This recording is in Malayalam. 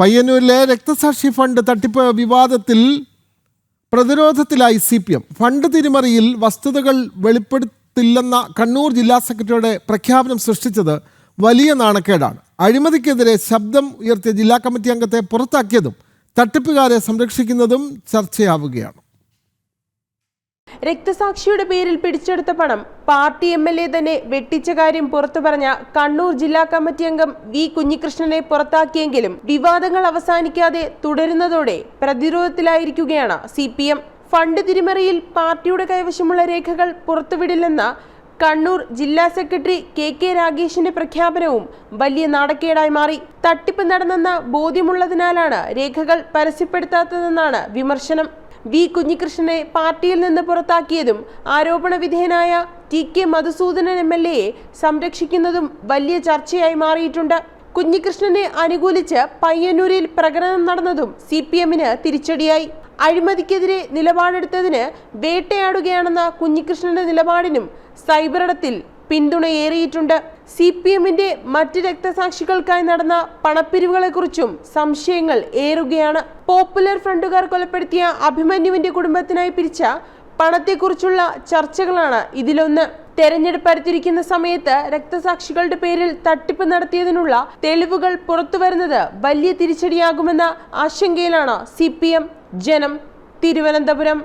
പയ്യന്നൂരിലെ രക്തസാക്ഷി ഫണ്ട് തട്ടിപ്പ് വിവാദത്തിൽ പ്രതിരോധത്തിലായി സി പി എം. ഫണ്ട് തിരിമറിയിൽ വസ്തുതകൾ വെളിപ്പെടുത്തില്ലെന്ന കണ്ണൂർ ജില്ലാ സെക്രട്ടറിയുടെ പ്രഖ്യാപനം സൃഷ്ടിച്ചത് വലിയ നാണക്കേടാണ്. അഴിമതിക്കെതിരെ ശബ്ദം ഉയർത്തിയ ജില്ലാ കമ്മിറ്റി അംഗത്തെ പുറത്താക്കിയതും തട്ടിപ്പുകാരെ സംരക്ഷിക്കുന്നതും ചർച്ചയാവുകയാണ്. രക്തസാക്ഷിയുടെ പേരിൽ പിടിച്ചെടുത്ത പണം പാർട്ടി എം എൽ എ തന്നെ വെട്ടിച്ച കാര്യം പുറത്തു പറഞ്ഞ കണ്ണൂർ ജില്ലാ കമ്മിറ്റി അംഗം വി കുഞ്ഞികൃഷ്ണനെ പുറത്താക്കിയെങ്കിലും വിവാദങ്ങൾ അവസാനിക്കാതെ തുടരുന്നതോടെ പ്രതിരോധത്തിലായിരിക്കുകയാണ് സി പി എം. ഫണ്ട് തിരിമറിയിൽ പാർട്ടിയുടെ കൈവശമുള്ള രേഖകൾ പുറത്തുവിടില്ലെന്ന കണ്ണൂർ ജില്ലാ സെക്രട്ടറി കെ കെ രാഗേഷിന്റെ പ്രഖ്യാപനവും വലിയ നാടക്കേടായി മാറി. തട്ടിപ്പ് നടന്നെന്ന ബോധ്യമുള്ളതിനാലാണ് രേഖകൾ പരസ്യപ്പെടുത്താത്തതെന്നാണ് വിമർശനം. വി. കുഞ്ഞികൃഷ്ണനെ പാർട്ടിയിൽ നിന്ന് പുറത്താക്കിയതും ആരോപണ വിധേയനായ T. K. Madhusoodanan M. L. എയെ സംരക്ഷിക്കുന്നതും വലിയ ചർച്ചയായി മാറിയിട്ടുണ്ട്. കുഞ്ഞികൃഷ്ണനെ അനുകൂലിച്ച് പയ്യന്നൂരിൽ പ്രകടനം നടന്നതും സി. പി. എമ്മിന് തിരിച്ചടിയായി. അഴിമതിക്കെതിരെ നിലപാടെടുത്തതിന് വേട്ടയാടുകയാണെന്ന കുഞ്ഞികൃഷ്ണന്റെ നിലപാടിനും സൈബറിടത്തിൽ പിന്തുണയേറിയിട്ടുണ്ട്. സി പി എമ്മിന്റെ മറ്റ് രക്തസാക്ഷികൾക്കായി നടന്ന പണപ്പിരിവുകളെക്കുറിച്ചും സംശയങ്ങൾ ഏറുകയാണ്. പോപ്പുലർ ഫ്രണ്ടുകാർ കൊലപ്പെടുത്തിയ അഭിമന്യുവിന്റെ കുടുംബത്തിനായി പിരിച്ച പണത്തെക്കുറിച്ചുള്ള ചർച്ചകളാണ് ഇതിലൊന്ന്. തെരഞ്ഞെടുപ്പ് അടുത്തിരിക്കുന്ന സമയത്ത് രക്തസാക്ഷികളുടെ പേരിൽ തട്ടിപ്പ് നടത്തിയതിനുള്ള തെളിവുകൾ പുറത്തുവരുന്നത് വലിയ തിരിച്ചടിയാകുമെന്ന ആശങ്കയിലാണ് സി ജനം തിരുവനന്തപുരം.